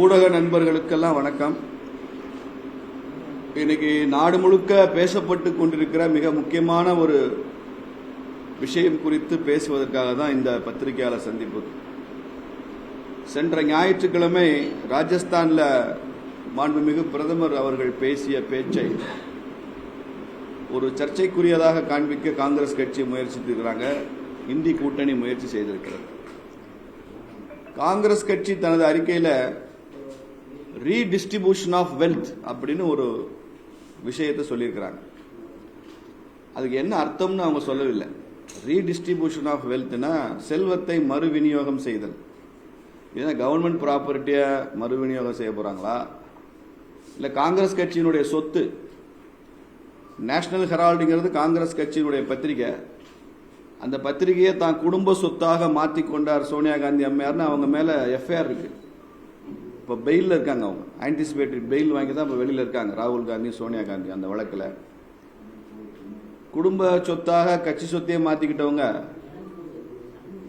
ஊடக நண்பர்களுக்கெல்லாம் வணக்கம். இன்னைக்கு நாடு முழுக்க பேசப்பட்டு கொண்டிருக்கிற மிக முக்கியமான ஒரு விஷயம் குறித்து பேசுவதற்காக தான் இந்த பத்திரிகையாளர் சந்திப்பு. சென்ற ஞாயிற்றுக்கிழமை ராஜஸ்தான்ல மாண்புமிகு பிரதமர் அவர்கள் பேசிய பேச்சை ஒரு சர்ச்சைக்குரியதாக காண்பிக்க காங்கிரஸ் கட்சி முயற்சித்திருக்கிறாங்க. இந்தி கூட்டணி முயற்சி செய்திருக்கிறது. காங்கிரஸ் கட்சி தனது அறிக்கையில் ரீடிஸ்ட்ரிபியூஷன் ஆஃப் வெல்த் அப்படின்னு ஒரு விஷயத்தை சொல்லியிருக்கிறாங்க. அதுக்கு என்ன அர்த்தம்னு அவங்க சொல்லவில்லை. ரீடிஸ்ட்ரிபியூஷன் ஆஃப் வெல்த்னா செல்வத்தை மறு விநியோகம் செய்தல். ஏன்னா கவர்மெண்ட் ப்ராப்பர்ட்டியை மறு விநியோகம் செய்ய போகிறாங்களா இல்லை காங்கிரஸ் கட்சியினுடைய சொத்து நேஷனல் ஹெரால்டுங்கிறது காங்கிரஸ் கட்சியினுடைய பத்திரிகை. அந்த பத்திரிகையை தான் குடும்ப சொத்தாக மாற்றி கொண்டார் சோனியா காந்தி அம்மையார்னு அவங்க மேலே எஃப்ஐஆர் இருக்குது இப்போ பெயிலில் இருக்காங்க அவங்க. ஆன்டிசிபேட்டரி பெயில் வாங்கி தான் இப்போ வெளியில் இருக்காங்க. ராகுல் காந்தி சோனியா காந்தி அந்த வழக்கில். குடும்ப சொத்தாக கட்சி சொத்தையே மாற்றிக்கிட்டவங்க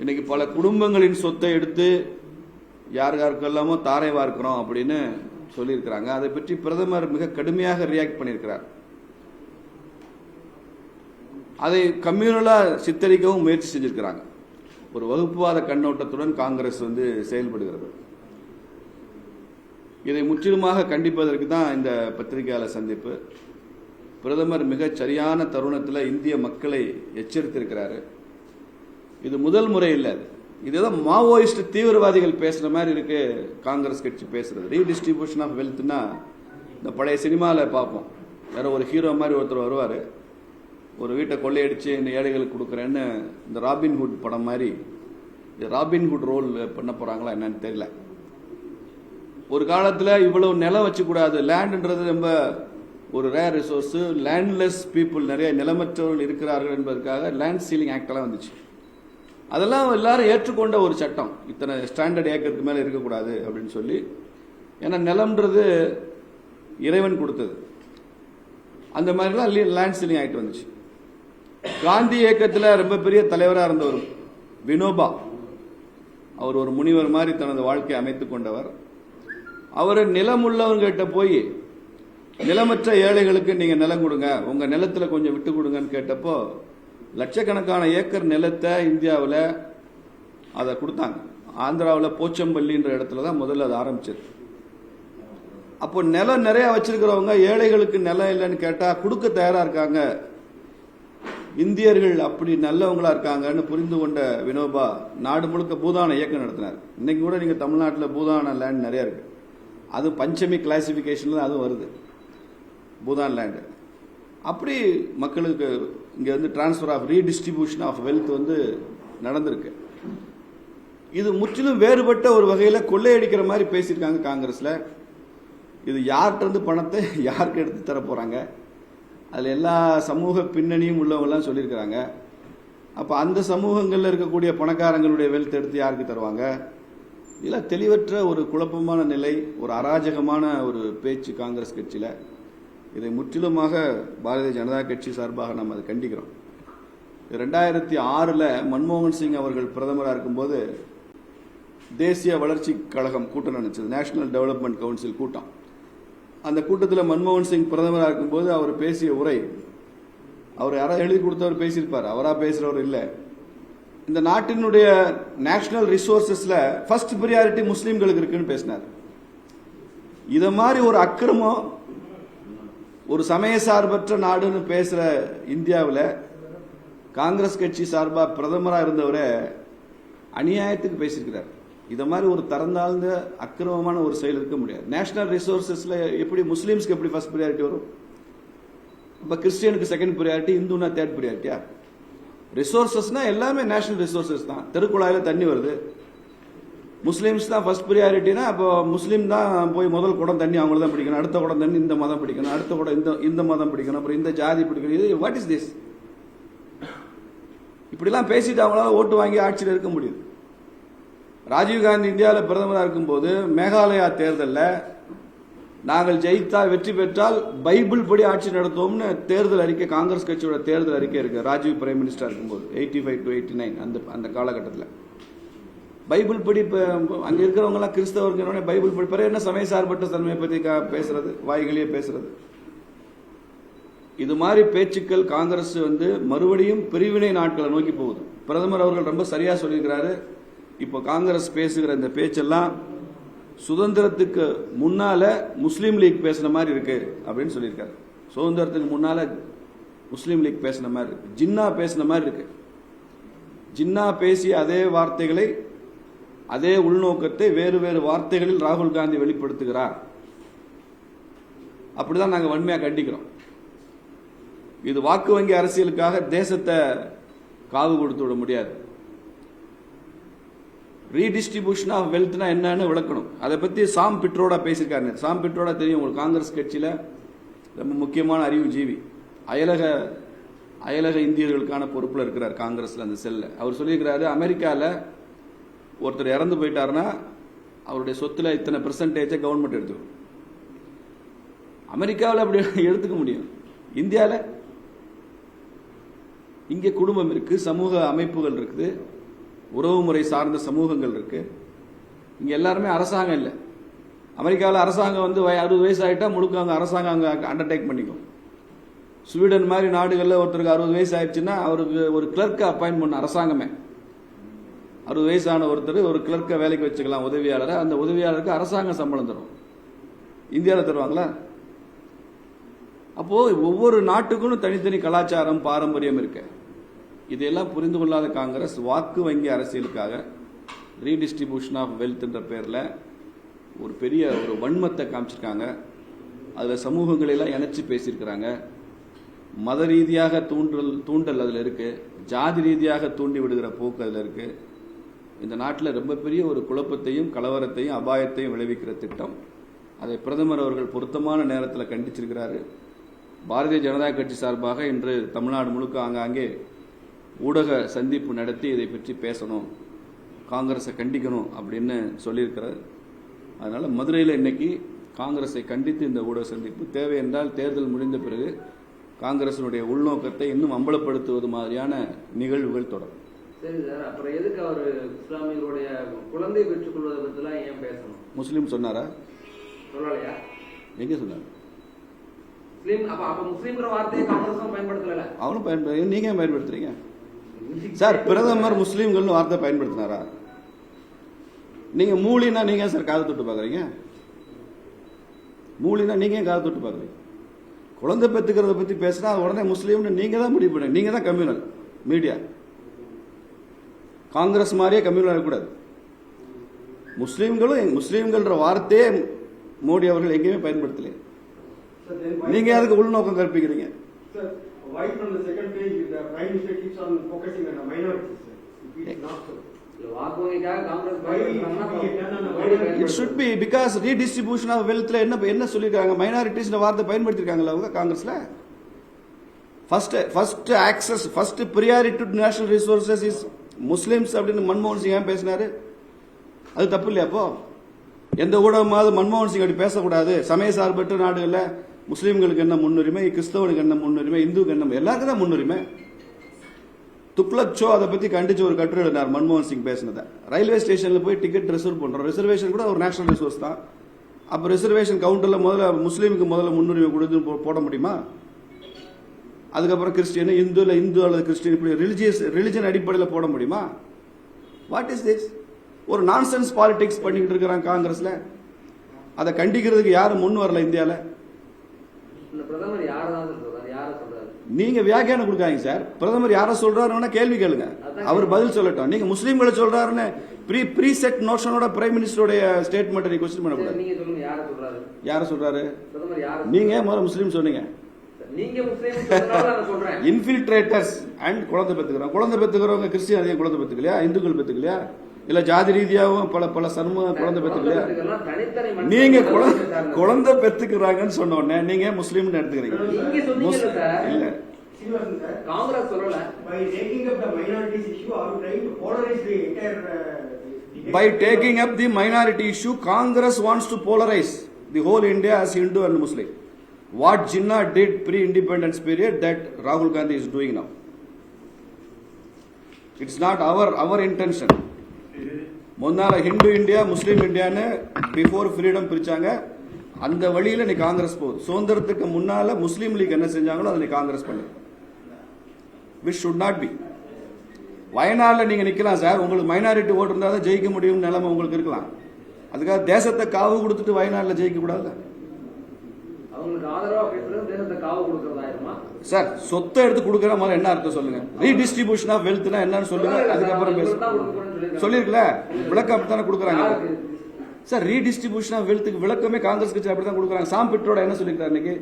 இன்னைக்கு பல குடும்பங்களின் சொத்தை எடுத்து யார் யாருக்கெல்லாமோ தாரை வார்க்கிறோம் அப்படின்னு சொல்லியிருக்கிறாங்க. அதை பற்றி பிரதமர் மிக கடுமையாக ரியாக்ட் பண்ணியிருக்கிறார். அதை கம்யூனலாக சித்தரிக்கவும் முயற்சி செஞ்சிருக்கிறாங்க. ஒரு வகுப்புவாத கண்ணோட்டத்துடன் காங்கிரஸ் வந்து செயல்படுகிறது. இதை முற்றிலுமாக கண்டிப்பதற்கு தான் இந்த பத்திரிகையாளர் சந்திப்பு. பிரதமர் மிகச் சரியான தருணத்தில் இந்திய மக்களை எச்சரித்திருக்கிறாரு. இது முதல் முறை இல்லை. அது இதுதான் மாவோயிஸ்ட் தீவிரவாதிகள் பேசுகிற மாதிரி இருக்கு. காங்கிரஸ் கட்சி பேசுறது. ரீடிஸ்ட்ரிபியூஷன் ஆஃப் வெல்த்னா இந்த பழைய சினிமாவில் பார்ப்போம். யாரோ ஒரு ஹீரோ மாதிரி ஒருத்தர் வருவார். ஒரு வீட்டை கொள்ளையடிச்சு இந்த ஏழைகளுக்கு கொடுக்குறேன்னு இந்த ராபின்ஹுட் படம் மாதிரி இது ராபின்ஹுட் ரோல் பண்ண போகிறாங்களா என்னன்னு தெரியல. ஒரு காலத்தில் இவ்வளவு நிலம் வச்சுக்கூடாது. லேண்டுன்றது ரொம்ப ஒரு ரேர் ரிசோர்ஸு லேண்ட்லெஸ் பீப்புள் நிறைய நிலமற்றவர்கள் இருக்கிறார்கள் என்பதற்காக லேண்ட் சீலிங் ஆக்டெல்லாம் வந்துச்சு. அதெல்லாம் எல்லாரும் ஏற்றுக்கொண்ட ஒரு சட்டம். இத்தனை ஸ்டாண்டர்ட் ஏக்கருக்கு மேலே இருக்கக்கூடாது அப்படின்னு சொல்லி. ஏன்னா நிலம்ன்றது இறைவன் கொடுத்தது. அந்த மாதிரிலாம் லேண்ட் சீலிங் ஆக்ட் வந்துச்சு. காந்தி இயக்கத்தில் ரொம்ப பெரிய தலைவராக இருந்தவர் வினோபா. அவர் ஒரு முனிவர் மாதிரி தனது வாழ்க்கையை அமைத்து கொண்டவர். அவர் நிலம் உள்ளவங்கிட்ட போய் நிலமற்ற ஏழைகளுக்கு நீங்க நிலம் கொடுங்க உங்க நிலத்துல கொஞ்சம் விட்டு கொடுங்கன்னு கேட்டப்போ லட்சக்கணக்கான ஏக்கர் நிலத்தை இந்தியாவில் அதை கொடுத்தாங்க. ஆந்திராவில் போச்சம்பள்ளின்ற இடத்துல தான் முதல்ல அது ஆரம்பிச்சது. அப்போ நிலம் நிறைய வச்சிருக்கிறவங்க ஏழைகளுக்கு நிலம் இல்லைன்னு கேட்டால் கொடுக்க தயாரா இருக்காங்க. இந்தியர்கள் அப்படி நல்லவங்களா இருக்காங்கன்னு புரிந்து கொண்ட வினோபா நாடு முழுக்க பூதான இயக்கம் நடத்தினார். இன்னைக்கு கூட நீங்க தமிழ்நாட்டில் பூதான லேண்ட் நிறைய இருக்கு. அது பஞ்சமி கிளாசிஃபிகேஷனில் அதுவும் வருது. பூதான் லேண்டு அப்படி மக்களுக்கு இங்கே வந்து transfer of redistribution of wealth வந்து நடந்திருக்கு. இது முற்றிலும் வேறுபட்ட ஒரு வகையில் கொள்ளையடிக்கிற மாதிரி பேசியிருக்காங்க காங்கிரஸில். இது யார்கிட்டருந்து பணத்தை யாருக்கு எடுத்து தர போகிறாங்க அதில் எல்லா சமூக பின்னணியும் உள்ளவங்கலாம் சொல்லியிருக்கிறாங்க. அப்போ அந்த சமூகங்களில் இருக்கக்கூடிய பணக்காரங்களுடைய வெல்த் எடுத்து யாருக்கு தருவாங்க? இதில் தெளிவற்ற ஒரு குழப்பமான நிலை ஒரு அராஜகமான ஒரு பேச்சு காங்கிரஸ் கட்சியில். இதை முற்றிலுமாக பாரதிய ஜனதா கட்சி சார்பாக நம்ம அதை கண்டிக்கிறோம். ரெண்டாயிரத்தி ஆறில் மன்மோகன் சிங் அவர்கள் பிரதமராக இருக்கும்போது தேசிய வளர்ச்சி கழகம் கூட்டம் நடந்துச்சு. நேஷனல் டெவலப்மெண்ட் கவுன்சில் கூட்டம். அந்த கூட்டத்தில் மன்மோகன் சிங் பிரதமராக இருக்கும்போது அவர் பேசிய உரை அவர் யாராவது எழுதி கொடுத்தவர் பேசியிருப்பார். அவராக பேசுகிறவர் இல்லை. இந்த நாட்டினுடைய நேஷனல் ரிசோர்சஸ்ல ஃபர்ஸ்ட் ப்ரியாரிட்டி முஸ்லீம்களுக்கு இருக்குன்னு பேசினார். இதை மாதிரி ஒரு அக்கிரமம் ஒரு சமய சார்பற்ற நாடுன்னு பேசுற இந்தியாவில் காங்கிரஸ் கட்சி சார்பா பிரதமராக இருந்தவரை அநியாயத்துக்கு பேசியிருக்கிறார். இதை மாதிரி ஒரு தரந்தாழ்ந்த அக்கிரமமான ஒரு செயல் இருக்க முடியாது. நேஷனல் ரிசோர்சஸ்ல எப்படி முஸ்லீம்ஸ்க்கு எப்படி ஃபர்ஸ்ட் ப்ரியாரிட்டி வரும்? இப்போ கிறிஸ்டியனுக்கு செகண்ட் ப்ரியாரிட்டி இந்துனா தேர்ட் ப்ரியாரிட்டியா ரிசோர்ஸஸ்னால் எல்லாமே நேஷனல் ரிசோர்ஸஸ் தான். தெருக்குழாயில் தண்ணி வருது. முஸ்லீம்ஸ் தான் ஃபர்ஸ்ட் ப்ரியாரிட்டினா அப்போ முஸ்லீம் தான் போய் முதல் குடம் தண்ணி அவங்கள தான் பிடிக்கணும். அடுத்த குடம் தண்ணி இந்த மதம் பிடிக்கணும். அடுத்த குடம் இந்த இந்த மதம் பிடிக்கணும். அப்புறம் இந்த ஜாதி பிடிக்கணும். இது வாட் இஸ் திஸ் இப்படிலாம் பேசிட்டு அவங்களால ஓட்டு வாங்கி ஆட்சியில் இருக்க முடியுது. ராஜீவ்காந்தி இந்தியாவில் பிரதமராக இருக்கும்போது மேகாலயா தேர்தலில் நாங்கள் ஜெயித்தால் வெற்றி பெற்றால் பைபிள் படி ஆட்சி நடத்துவோம்னு தேர்தல் அறிக்கை காங்கிரஸ் கட்சியோட தேர்தல் அறிக்கை இருக்கு. ராஜீவ் பிரைம் மினிஸ்டர் இருக்கும்போது eighty five to eighty nine அந்த அந்த காலகட்டத்தில். பைபிள் படி இப்போ அங்கே இருக்கிறவங்கலாம் கிறிஸ்தவர்கள் பைபிள் படி பிறகு என்ன சமய சார்பற்ற தன்மையை பற்றி கா- பேசுறது? வாய்களியே பேசுறது. இது மாதிரி பேச்சுக்கள் காங்கிரஸ் வந்து மறுபடியும் பிரிவினை நாட்களை நோக்கி போகுது. பிரதமர் அவர்கள் ரொம்ப சரியாக சொல்லியிருக்கிறாரு. இப்போ காங்கிரஸ் பேசுகிற இந்த பேச்செல்லாம் சுதந்திரத்துக்கு முன்னால முஸ்லீம் லீக் பேசின மாதிரி இருக்கு அப்படின்னு சொல்லியிருக்காரு. சுதந்திரத்துக்கு முன்னால முஸ்லீம் லீக் பேசின மாதிரி இருக்கு. ஜின்னா பேசின மாதிரி இருக்கு. ஜின்னா பேசிய அதே வார்த்தைகளை அதே உள்நோக்கத்தை வேறு வேறு வார்த்தைகளில் ராகுல் காந்தி வெளிப்படுத்துகிறார். அப்படிதான் நாங்கள் வன்மையாக கண்டிக்கிறோம். இது வாக்கு வங்கி அரசியலுக்காக தேசத்தை காவு கொடுத்து விட முடியாது. ரீடிஸ்ட்ரிபியூஷன் ஆஃப் வெல்த்னா என்னன்னு விளக்கணும். அதை பற்றி சாம் பிட்ரோடா பேசியிருக்காரு. சாம் பிட்ரோடா தெரியும் உங்களுக்கு காங்கிரஸ் கட்சியில் ரொம்ப முக்கியமான அறிவு ஜீவி. அயலக அயலக இந்தியர்களுக்கான பொறுப்பில் இருக்கிறார் காங்கிரஸில் அந்த செல்ல. அவர் சொல்லியிருக்கிறாரு அமெரிக்காவில் ஒருத்தர் இறந்து போயிட்டாருன்னா அவருடைய சொத்துல இத்தனை பெர்சன்டேஜை கவர்மெண்ட் எடுத்துக்கும். அமெரிக்காவில் அப்படி எடுத்துக்க முடியும். இந்தியாவில் இங்கே குடும்பம் இருக்குது சமூக அமைப்புகள் இருக்குது. உறவுமுறை சார்ந்த சமூகங்கள் இருக்கு. இங்கே எல்லாருமே அரசாங்கம் இல்லை. அமெரிக்காவில் அரசாங்கம் வந்து வய- அறுபது வயசு ஆகிட்டா முழுக்க அங்கே அரசாங்கம் அங்கே அண்டர்டேக் பண்ணிக்கும். ஸ்வீடன் மாதிரி நாடுகளில் ஒருத்தருக்கு அறுபது வயசு ஆயிடுச்சுன்னா அவருக்கு ஒரு கிளர்க்கை அப்பாயின்ட் பண்ண அரசாங்கமே. அறுபது வயசான ஒருத்தர் ஒரு கிளர்க்கை வேலைக்கு வச்சுக்கலாம் உதவியாளரை. அந்த உதவியாளருக்கு அரசாங்கம் சம்பளம் தரும். இந்தியாவில் தருவாங்களா? அப்போது ஒவ்வொரு நாட்டுக்கும் தனித்தனி கலாச்சாரம் பாரம்பரியம் இருக்குது இதையெல்லாம் புரிந்து கொள்ளாத காங்கிரஸ் வாக்கு வங்கி அரசியலுக்காக ரீடிஸ்ட்ரிபியூஷன் ஆஃப் வெல்த்ன்ற பேரில் ஒரு பெரிய ஒரு வன்மத்தை காமிச்சிருக்காங்க. அதில் சமூகங்களை எல்லாம் பேசியிருக்கிறாங்க. மத ரீதியாக தூண்டல் தூண்டல் அதில் இருக்குது ஜாதி ரீதியாக தூண்டி விடுகிற போக்கு அதில் இருக்குது இந்த நாட்டில் ரொம்ப பெரிய ஒரு குழப்பத்தையும் கலவரத்தையும் அபாயத்தையும் விளைவிக்கிற திட்டம். அதை பிரதமர் அவர்கள் பொருத்தமான நேரத்தில் கண்டிச்சிருக்கிறாரு. பாரதிய ஜனதா கட்சி சார்பாக இன்று தமிழ்நாடு முழுக்க ஆங்காங்கே ஊடக சந்திப்பு நடத்தி இதை பற்றி பேசணும் காங்கிரஸை கண்டிக்கணும் அப்படின்னு சொல்லியிருக்கிறார். அதனால மதுரையில் இன்னைக்கு காங்கிரஸை கண்டித்து இந்த ஊடக சந்திப்பு. தேவை என்றால் தேர்தல் முடிந்த பிறகு காங்கிரசினுடைய உள்நோக்கத்தை இன்னும் அம்பலப்படுத்துவது மாதிரியான நிகழ்வுகள் தொடரும். சரி சார் அப்புறம் எதுக்கு அவர் இஸ்லாமியர்களுடைய குழந்தை பெற்றுக் கொள்வதை பத்திலாம் ஏன் பேசணும்? முஸ்லீம் சொன்னாரா? சொல்லலையா? எங்கே சொன்னார்? முஸ்லீம் அப்ப அப்ப முஸ்லீம்ங்கிற வார்த்தையை காங்கிரஸும் பயன்படுத்தல. அவனும் பயன்படு நீங்க ஏன் பயன்படுத்துறீங்க? சார் பிரதமர் முஸ்லீம்கள்னு வார்த்தை பயன்படுத்தினாரா? நீங்க மூலினா நீங்க சார் காது தொட்டு பாக்குறீங்க மூலினா நீங்க ஏன் காது தொட்டு பாக்குறீங்க குழந்தை பெற்றுக்கிறத பத்தி பேசினா உடனே முஸ்லீம்னு நீங்க தான் முடிவு பண்ணுங்க நீங்க தான் கம்யூனல் மீடியா காங்கிரஸ் மாதிரியே கம்யூனல் இருக்கக்கூடாது முஸ்லீம்களும் முஸ்லீம்கள்ன்ற வார்த்தையே மோடி அவர்கள் எங்கேயுமே பயன்படுத்தலையே நீங்க அதுக்கு உள்நோக்கம் கற்பிக்கிறீங்க? Why from the second page, the prime minister keeps on focusing on the minorities, sir? It is not so. It. Should be because redistribution of வெல்த்ல என்ன என்ன சொல்லிருக்காங்க மைனாரிட்டிஸ் வார்த்தை பயன்படுத்திருக்காங்களா அவங்க காங்கிரஸ்ல first first access first priority to national resources is Muslims அப்படின்னு மன்மோகன் சிங் ஏன் பேசினாரு அது தப்பு இல்லையா அப்போ எந்த ஊடகமாவது மன்மோகன் சிங் அப்படி பேசக்கூடாது சமய சார்பற்ற நாடுகள்ல முஸ்லீம்களுக்கு என்ன முன்னுரிமை கிறிஸ்தவனுக்கு என்ன முன்னுரிமை இந்துக்கு என்ன எல்லாருக்கும் தான் முன்னுரிமை. துக்ளக் ஷோ அதை பத்தி கண்டிச்சு ஒரு கட்டுரை எழுதினார் மன்மோகன் சிங் பேசினதை. ரயில்வே ஸ்டேஷன்ல போய் டிக்கெட் ரிசர்வ் பண்றோம். ரிசர்வேஷன் கூட ஒரு நேஷனல் ரிசோர்ஸ் தான். அப்ப ரிசர்வேஷன் கவுண்டர்ல முதல்ல முஸ்லீமுக்கு முதல்ல முன்னுரிமை கொடுத்து போட முடியுமா? அதுக்கப்புறம் கிறிஸ்டியன் இந்து இல்ல இந்து அல்லது கிறிஸ்டியன் இப்படி ரிலிஜியஸ் ரிலிஜன் அடிப்படையில் போட முடியுமா? வாட் இஸ் திஸ் ஒரு நான்சென்ஸ் பாலிடிக்ஸ் பண்ணிக்கிட்டு இருக்கிறான் காங்கிரஸ்ல. அதை கண்டிக்கிறதுக்கு யாரும் முன் வரல இந்தியாவில் இந்த பிரதமர் யாரை தான் சார் சொல்றாரு யாரை சொல்றாரு நீங்க வியாக்கியானம் கொடுக்காங்க சார். பிரதமர் யார சொல்றாருன்னா கேள்வி கேளுங்க. அவர் பதில் சொல்லட்டும். நீங்க முஸ்லீம்களை சொல்றாருன்னு ப்ரீ ப்ரீ செட் நோஷனோட பிரைம் மினிஸ்டருடைய ஸ்டேட்மெண்ட் நீ கொஸ்டின் பண்ணக்கூடாது நீங்க யாரை சொல்றாரு? நீங்க முதல்ல முஸ்லீம் சொன்னீங்க. நீங்க இன்ஃபில்ட்ரேட்டர்ஸ் அண்ட் குழந்தை பெத்துக்கிறோம். குழந்தை பெத்துக்கிறவங்க கிறிஸ்டியன் அதிகம் குழந்தை பெத்துக்கலையா? இந்துக்கள் பெத்துக்கலையா? இல்ல ஜாதி ரீதியாகவும் பல பல சர்ம குழந்தை பெத்துக்கலையா குழந்தைகளுக்கெல்லாம் தனித்தனி மனிதர்கள் நீங்க தான் குழந்தை. குழந்தை பெத்துக்கிறாங்கன்னு சொன்ன உடனே நீங்க முஸ்லீம்னு எடுத்துக்கிறீங்க. இல்ல காங்கிரஸ் சொல்லல uh, debate? By taking up the minority issue, Congress wants to polarize the whole India as Hindu and Muslim. What Jinnah did pre-independence period, that Rahul Gandhi is doing now. It's not our our intention. முன்னால் Hindu India முஸ்லீம் இந்தியான்னு before freedom பிரித்தாங்க அந்த வழியில் நீ காங்கிரஸ் போகுது. சுதந்திரத்துக்கு முன்னால் முஸ்லீம் league என்ன செஞ்சாங்களோ அதை நீ காங்கிரஸ் பண்ணு. விஷ் ஷுட் நாட் பி வயநாடில் நீங்கள் நிற்கலாம் சார். உங்களுக்கு மைனாரிட்டி ஓட்டு இருந்தால் தான் ஜெயிக்க முடியும் நிலைமை உங்களுக்கு இருக்கலாம். அதுக்காக தேசத்தை காவு கொடுத்துட்டு வயநாடில் ஜெயிக்க கூடாது அவங்களுக்கு ஆதரவாக பேசுறது தேசத்தை காவு கொடுக்கறதாயிருமா சார் சொத்தை எடுத்து கொடுக்கற மாதிரி என்ன அர்த்தம் சொல்லுங்க? ரீடிஸ்ட்ரிபியூஷன் ஆஃப் வெல்த்னா என்னன்னு சொல்லுங்க அதுக்கப்புறம் பேச. சொல்லிருக்கல விளக்கம் அப்படித்தானே கொடுக்குறாங்க. யாருக்கு? சார் ரீடிஸ்ட்ரிபியூஷன் ஆஃப் வெல்த்துக்கு விளக்கமே காங்கிரஸ் கட்சி அப்படிதான் கொடுக்குறாங்க. சாம் பிட்ரோட என்ன சொல்லியிருக்காரு இன்னைக்கு?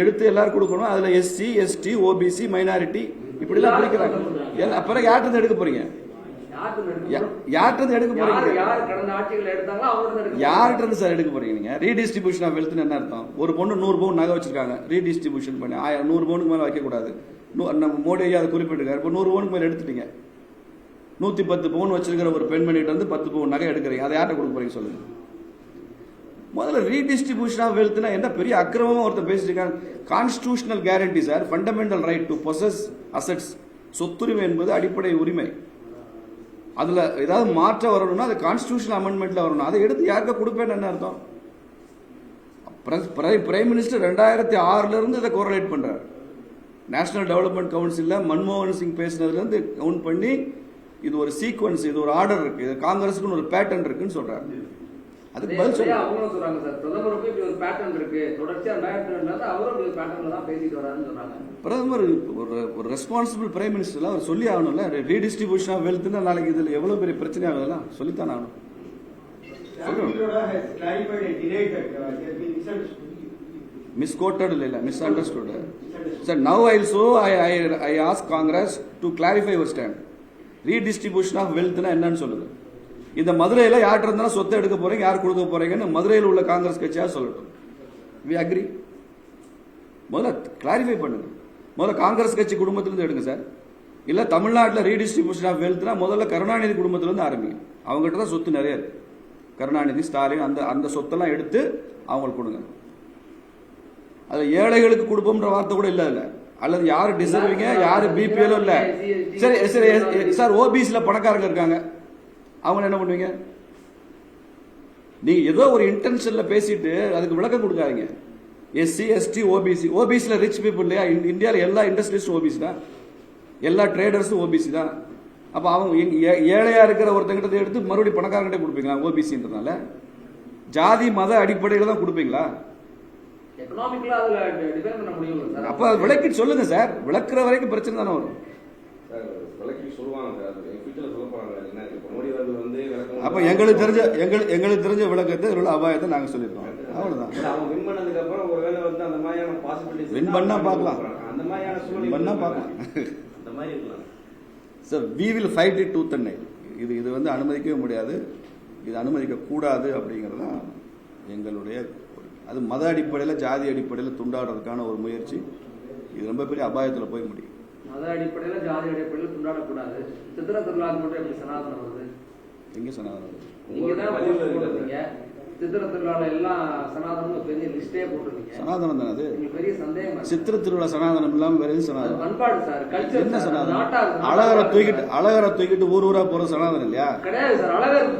எடுத்து எல்லாரும் கொடுக்கணும். அதுல எஸ்சி எஸ்டி ஓபிசி மைனாரிட்டி இப்படிலாம் பிரிக்கிறாங்க. அப்புறம் யார்கிட்ட எடுக்க போறீங்க? யார்கிட்ட எடுக்க போறீங்க? யார் கடந்த ஆட்சிகள் எடுத்தாங்களோ அவங்க எடுக்க யார்கிட்ட இருந்து சார் எடுக்க போறீங்க நீங்க? ரீடிஸ்ட்ரிபியூஷன் ஆஃப் வெல்த்னு என்ன அர்த்தம்? ஒரு பொண்ணு நூறு பவுன் நகை வச்சிருக்காங்க. ரீடிஸ்ட்ரிபியூஷன் பண்ணி ஆயிரம் நூறு பவுனுக்கு மேல வைக்க கூடாது. நூ- நம்ம மோடி ஐயா அதை குறிப்பிட்டிருக்காரு. இப்போ நூறு பவுனுக்கு மேல எடுத்துட்டீங்க. நூத்தி பத்து பவுன் வச்சிருக்கிற ஒரு பெண்மணிகிட்ட வந்து பத்து பவுன் நகை எடுக்கிறீங்க. அதை யார்கிட்ட கொடுக்க போறீங்க சொல்லுங்க. முதல்ல ரீடிஸ்ட்ரிபியூஷன் ஆஃப் வெல்த்னா என்ன? பெரிய அக்கிரமமா ஒருத்தர் பேசிட்டு இருக்காங்க constitutional guarantee sir fundamental right to possess assets சொத்துரிமை என்பது அடிப்படை உரிமை. அதில் ஏதாவது மாற்றம் வரணும்னா அது கான்ஸ்டிடியூஷன் அமெண்ட்மெண்ட்டில் வரணும். அதை எடுத்து யாருக்கா கொடுப்பேன்னு என்ன அர்த்தம்? பிரைம் மினிஸ்டர் ரெண்டாயிரத்தி ஆறுலேருந்து இதை கோரலேட் பண்ணுறார் நேஷனல் டெவலப்மெண்ட் கவுன்சிலில் மன்மோகன் சிங் பேசினதுலேருந்து கவுண்ட் பண்ணி இது ஒரு சீக்வன்ஸ் இது ஒரு ஆர்டர் இருக்குது இது காங்கிரஸுக்குன்னு ஒரு பேட்டர்ன் இருக்குன்னு சொல்கிறார் அதுக்கு பதில் அதே சொல்லுங்க அவங்களும் சொல்றாங்க சார். பிரதமருக்கும் இப்படி ஒரு பேட்டர்ன் இருக்கு. தொடர்ச்சியா ரெண்டாயிரத்தி அவரும் இப்படி ஒரு பேட்டர்ன்ல தான் பேசிட்டு வராருன்னு சொல்றாங்க பிரதமர் ஒரு ஒரு ரெஸ்பான்சிபிள் பிரைம் மினிஸ்டர்ல அவர் சொல்லி ஆகணும்ல. ரீடிஸ்ட்ரிபியூஷன் ஆஃப் வெல்த்னா நாளைக்கு இதுல எவ்வளவு பெரிய பிரச்சனை ஆகுதுலாம் சொல்லித்தான் ஆகணும். மிஸ்கோட்டட் இல்ல misunderstood sir now I also I I I ask Congress to clarify your stand redistribution of வெல்த்னா என்னன்னு சொல்லுது இந்த மதுரையில் யார்கிட்ட இருந்தாலும் சொத்தை எடுக்க போறீங்க யார் கொடுக்க போறீங்கன்னு மதுரையில் உள்ள காங்கிரஸ் கட்சியாக சொல்லட்டும். வி அக்ரி முதல்ல கிளாரிஃபை பண்ணுங்க. முதல்ல காங்கிரஸ் கட்சி குடும்பத்திலேருந்து எடுங்க சார். இல்லை தமிழ்நாட்டில் ரீடிஸ்ட்ரிபியூஷன் ஆஃப் வெல்த்னா முதல்ல கருணாநிதி குடும்பத்திலேருந்து ஆரம்பிங்க. அவங்ககிட்ட தான் சொத்து நிறைய இருக்கு. கருணாநிதி ஸ்டாலின் அந்த அந்த சொத்தெல்லாம் எடுத்து அவங்களுக்கு கொடுங்க. அது ஏழைகளுக்கு கொடுப்போம்ன்ற வார்த்தை கூட இல்லை இல்லை அல்லது யார் டிசர்விங்க யார் பிபிஎல் இல்லை. சரி சரி சார் ஓபிசியில் பணக்காரங்க இருக்காங்க. அவங்க என்ன பண்ணுவீங்க? நீங்க ஏதோ ஒரு இன்டென்ஷன்ல பேசிட்டு அதுக்கு விளக்கம் கொடுக்காதீங்க. எஸ்சி எஸ்டி ஓபிசி ஓபிசில ரிச் பீப்புள் இல்லையா? இந்~ இந்தியால எல்லா இண்டஸ்ட்ரீஸும் ஓபிசி தான். எல்லா ட்ரேடர்ஸும் ஓபிசி தான். அப்ப அவங்க எங்க- ஏ- ஏழையா இருக்கிற ஒருத்தங்கிட்ட எடுத்து மறுபடியும் பணக்காரங்கிட்ட கொடுப்பீங்களா? ஓபிசின்றதுனால ஜாதி மத அடிப்படையில தான் கொடுப்பீங்களா? அப்ப அது விளக்கி சொல்லுங்க சார். விளக்குற வரைக்கும் பிரச்சனை தானே வரும். அப்ப எங்களுக்கு தெரிஞ்ச எங்களுக்கு எங்களுக்கு தெரிஞ்ச விளக்கத்தை இதுல அபாயத்தை நாங்க சொல்லியிருக்கோம். அவங்க வின் பண்ணதுக்கு அப்புறம் ஒருவேளை வந்து அந்த மாதிரியான பார்க்கலாம். அந்த மாதிரியான சூழ்நிலை பண்ணா இருக்கலாம். பார்க்கலாம். அந்த மாதிரி இருக்கலாம். Sir we will fight it tooth and இது இது வந்து அனுமதிக்கவே முடியாது. இது அனுமதிக்க கூடாது அப்படிங்கிறது தான் எங்களுடைய அது மத அடிப்படையில் ஜாதி அடிப்படையில் துண்டாடுறதுக்கான ஒரு முயற்சி. இது ரொம்ப பெரிய அபாயத்தில் போய் முடியும். மத அடிப்படையில ஜாதி அடிப்படையில துண்டாடக்கூடாது சித்திர திருவிழாக்கு மட்டும் எப்படி சனாதனம் வருது? எங்கே சனாதனம்? நீங்க தான். போட்டிருந்தீங்க சித்திர திருவிழால எல்லாம் சனாதனம் பெரிய லிஸ்டே போட்டிருந்தீங்க சனாதனம் தானே அது? பெரிய சந்தேகம். சித்திர திருவிழா சனாதனம் இல்லாமல் வேற எது அது சனாதனம் பண்பாடு சார். கல்ச்சர் என்ன சனாதனம்? அழகரை தூக்கிட்டு அழகரை தூக்கிட்டு ஊர் ஊரா போற சனாதனம் இல்லையா? கிடையாது சார். அழகர்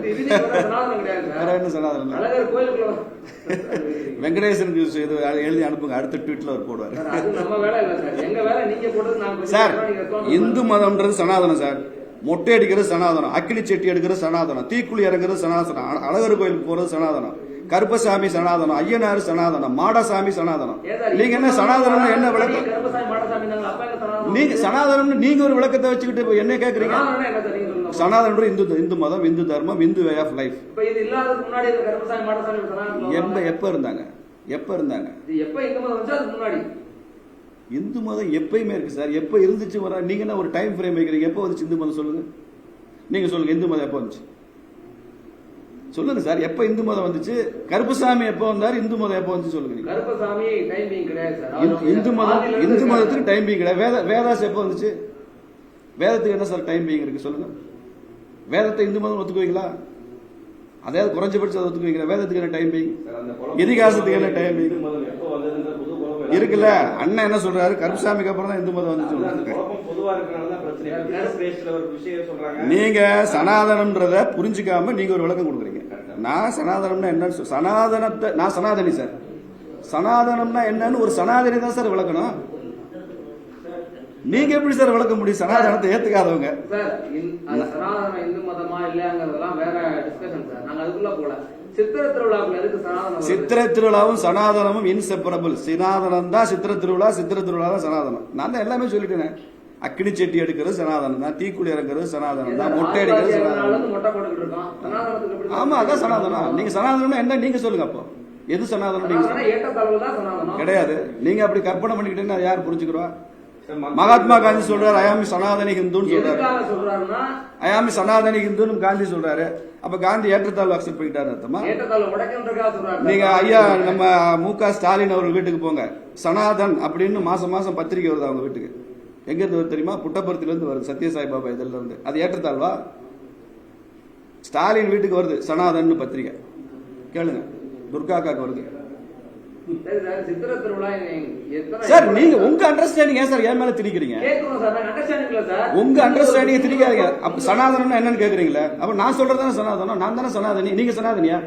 சனாதனம் கிடையாது வேற சார். என்ன சனாதனம்? அழகர் கோயிலுக்குள்ள வெங்கடேசனுக்கு இது எழுதி அனுப்புங்க. அடுத்த ட்வீட்ல அவர் போடுவார். சார், இந்து. மதம்ன்றது சனாதனம் சார். மொட்டை அடிக்கிறது சனாதனம் அக்கினி செட்டி எடுக்கிறது சனாதனம் தீக்குழி இறங்குறது சனாதனம் அழகர் கோயிலுக்கு போறது சனாதனம். கருப்பசாமி சனாதனம் ஐயனார் சனாதனம் மாடசாமி சனாதனம். நீங்க என்ன சனாதனம் என்ன விளக்கம்? நாங்க சனாதனம்? நீங்க ஒரு விளக்கத்தை வச்சுக்கிட்டு என்ன கேக்குறீங்க? சனாதனம் இந்து இந்து மதம் இந்து தர்மம் இந்து வே ஆஃப் லைஃப் எப்ப எப்ப இருந்தாங்க? எப்ப இருந்தாங்க? இந்து மதம் எப்பயுமே இருக்கு சார். எப்ப இருந்துச்சு வர நீங்க என்ன ஒரு டைம் ஃப்ரேம் வைக்கிறீங்க? எப்போ வந்துச்சு இந்து மதம் சொல்லுங்க? நீங்க சொல்லுங்க இந்து மதம் எப்போ வந்துச்சு? சொல்லுங்க சார் எப்ப இந்து மதம் வந்துச்சு? கருப்புசாமி எப்போ வந்தார்? இந்து மதம் எப்போ வந்துச்சு சொல்லுங்க. கருப்பசாமி டைமிங் கிடையாது இந்து- மதம் இந்து. மதத்துக்கு டைம் பீங் கிடையாது. வேத வேதாஸ் எப்போ வந்துச்சு? வேதத்துக்கு என்ன சார் டைம் பீங் இருக்கு சொல்லுங்க. வேதத்தை இந்து மதம் ஒத்துக்குவீங்களா? அதாவது குறைஞ்சபட்சம் அதை ஒத்துக்குவீங்களா? வேதத்துக்கு என்ன டைம் பீங் சார், அந்த குழப்பம் இதிகாசத்துக்கு என்ன குழப்பம் இருக்குல்ல. அண்ணன் என்ன சொல்றாரு? கருப்புசாமிக்கு அப்புறம் தான் இந்து மதம் வந்து சொல்றாங்க. நீங்க சனாதனம்ன்றத புரிஞ்சுக்காம நீங்க ஒரு விளக்கம் கொடுக்குறீங்க. நான் சனாதனம்னா என்னன்னு சனாதனத்தை நான் சனாதனி சார். சனாதனம்னா என்னன்னு ஒரு சனாதனி தான் சார் விளக்கணும். நீங்க எப்படி சார் விளக்க முடியும்? சனாதனத்தை ஏத்துக்காதவங்க. சார் இந்- அது சனாதன இந்து மதமா இல்லையாங்கிறதெல்லாம் வேற டிஸ்கஷன் சார். நாங்க அதுக்குள்ள போல சனாதனம்? சித்திரை திருவிழாவும் சனாதனமும் இன்செப்பரபிள் சனாதனம் தான் சித்திர திருவிழா சித்திர திருவிழா தான் சனாதனம். நான் தான் எல்லாமே சொல்லிட்டேனே. அக்கினி செட்டி எடுக்கிறது சனாதனம் தான். தீக்குடி இறங்குறது சனாதனம் தான். மொட்டை அடிக்கிறது சனாதனம் ஆமா அதான் சனாதனம். நீங்க சனாதனம்னா என்ன? நீங்க சொல்லுங்க அப்போ. எது சனாதனம் கிடையாது. நீங்க அப்படி கற்பனை பண்ணிக்கிட்டீங்கன்னா அதை யார் புரிஞ்சுக்கிறோம் மகாத்மா காந்தி சொல்றாரு அயாமி சனாதனி ஹிந்துன்னு சொல்றாரு. அயாமி சனாதனி ஹிந்துன்னு காந்தி சொல்றாரு. அப்ப காந்தி ஏற்றத்தாழ்வு அக்செப்ட் பண்ணிட்டாரு அர்த்தமா? நீங்க ஐயா நம்ம மு க ஸ்டாலின் அவர் வீட்டுக்கு போங்க. சனாதன் அப்படின்னு மாசம் மாசம் பத்திரிக்கை வருது அவங்க வீட்டுக்கு. எங்க இருந்து வருது தெரியுமா? புட்டபர்த்தில இருந்து வருது சத்யசாய் பாபா இதுல இருந்து அது ஏற்றத்தாழ்வா? ஸ்டாலின் வீட்டுக்கு வருது சனாதன் பத்திரிக்கை கேளுங்க துர்காக்காக்கு வருது. சரி நீங்க உங்க அண்டர்ஸ்டாண்டிங் ஏன் சார் என் மேல திணிக்கிறீங்க? உங்க அண்டர்ஸ்டாண்டிங் திணிக்காதீங்க. அப்ப சனாதனம்னா என்னன்னு கேக்குறீங்களா? அப்ப நான் சொல்றது தானே சனாதனம்? நான் தானே சனாதனி? நீங்க சனாதனியா?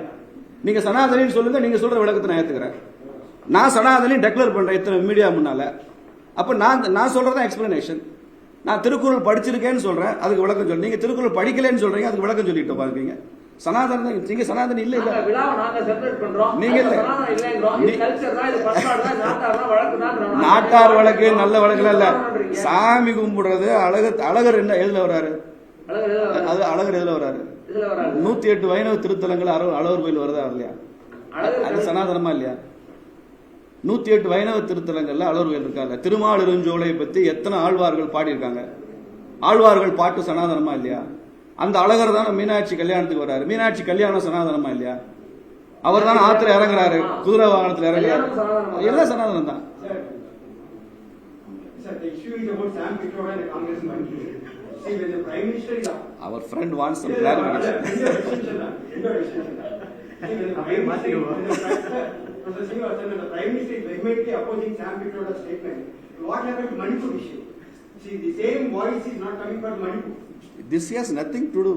நீங்க சனாதனின்னு சொல்லுங்க நீங்க சொல்ற விளக்கத்தை நான் ஏத்துக்கிறேன். நான் சனாதனி டெக்ளேர் பண்றேன் இத்தனை மீடியா முன்னால. அப்ப நான் நான் சொல்றதா எக்ஸ்பிளனேஷன் நான் திருக்குறள் படிச்சிருக்கேன்னு சொல்றேன் அதுக்கு விளக்கம் சொல்றேன் நீங்க திருக்குறள் படிக்கலைன்னு சொல்றீங்க அதுக்கு விளக்கம் சொல்லிட்டு பாருங்க சனாதனம் நீங்க சனாதனி இல்ல இல்ல. நாங்க இல்ல. நாட்டார் வழக்கு வழக்கு நல்ல வழக்குலாம் இல்ல. சாமி கும்பிடுறது அழகர் அழகர் என்ன எதுல வராரு அழகு. அது அழகர் எதுல வராரு நூத்தி எட்டு வைணவ திருத்தலங்கள் அழகு அழகர் கோயில் வருதா இல்லையா? அழகு அது சனாதனமா இல்லையா? நூத்தி எட்டு வைணவ திருத்தலங்கள்ல கோயில் இருக்காங்க. திருமாலிருஞ்சோலையை பத்தி எத்தனை ஆழ்வார்கள் பாடியிருக்காங்க? ஆழ்வார்கள் பாட்டு சனாதனமா இல்லையா? அந்த அழகர் தானே மீனாட்சி கல்யாணத்துக்கு வர்றாரு. மீனாட்சி கல்யாணம் சனாதனமா இல்லையா? அவர் தானே ஆத்துல இறங்குறாரு. குதிரை வாகனத்துல இறங்குறாரு? எல்லாம் சனாதனம் தான். அவர் ஃப்ரெண்ட் வான்ஸ் இல்ல, இல்ல, இல்ல, எந்த extension தான், எந்த extension தான். See, when the Prime Minister, when Professor Srinivasan, when the Prime Minister is vehemently opposing Sam Pitroda's statement, what happened to Manipur issue? See, the same voice is not coming from Manipur. This has nothing to do.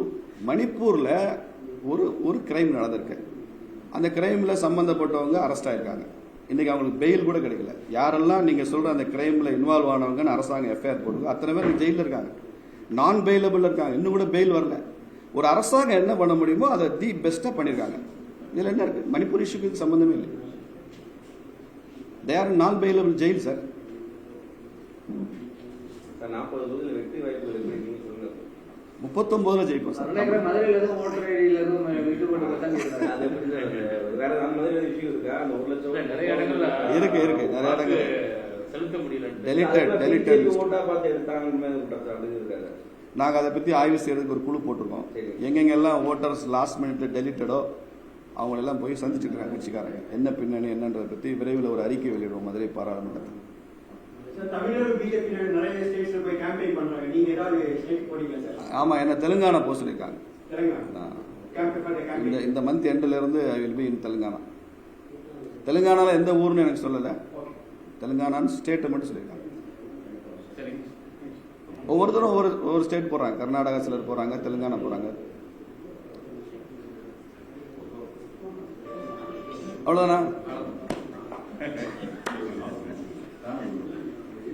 மணிப்பூரில் ஒரு ஒரு crime நடந்திருக்கு. அந்த கிரைமில் சம்மந்தப்பட்டவங்க arrest ஆயிருக்காங்க. இன்னைக்கு அவங்களுக்கு fail கூட கிடைக்கல. யாரெல்லாம் நீங்கள் சொல்கிற அந்த கிரைமில் இன்வால்வ் ஆனவங்கன்னு அரசாங்கம் எஃப்ஐஆர் போடுங்க அத்தனை பேர் ஜெயிலில் இருக்காங்க. நான் பெயிலபிள் இருக்காங்க. இன்னும் கூட பெயில் வரல. ஒரு அரசாங்கம் என்ன பண்ண முடியுமோ அதை தி பெஸ்ட்டாக பண்ணியிருக்காங்க. இதில் என்ன இருக்குது மணிப்பூர் இஷ்யூக்கு இதுக்கு சம்மந்தமே இல்லை. They are non bailable jail sir முப்பத்தொம்போதுல ஜெயிப்போம் சார் இருக்கா? இருக்கு, இருக்கு. நிறைய எடுத்தாங்க குற்றச்சாட்டு இருக்காரு நாங்கள் அதை பற்றி ஆய்வு செய்யறதுக்கு ஒரு குழு போட்டிருக்கோம். எங்கெங்கெல்லாம் ஓட்டர்ஸ் லாஸ்ட் மினிட்ல டெலிட்டடோ அவங்களெல்லாம் போய் சந்திச்சுட்டு இருக்காங்க கட்சிக்காரங்க. என்ன பின்னணி என்னன்றதை பற்றி விரைவில் ஒரு அறிக்கை வெளியிடுவோம் மதுரை பாராளுமன்றத்தில். ஆமாம் என்ன தெலுங்கானா பண்ற இந்த இந்த மந்த் எண்டில் இருந்து I will be in Telangana. தெலுங்கானால எந்த ஊர்னு எனக்கு சொல்லலை. தெலுங்கானான்னு ஸ்டேட்டை மட்டும் சொல்லியிருக்காங்க. ஒவ்வொருத்தரும் ஒவ்வொரு ஒவ்வொரு ஸ்டேட் போகிறாங்க கர்நாடகா சிலர் போகிறாங்க தெலுங்கானா போகிறாங்க அவ்வளோதானா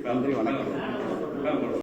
நன்றி வணக்கம்.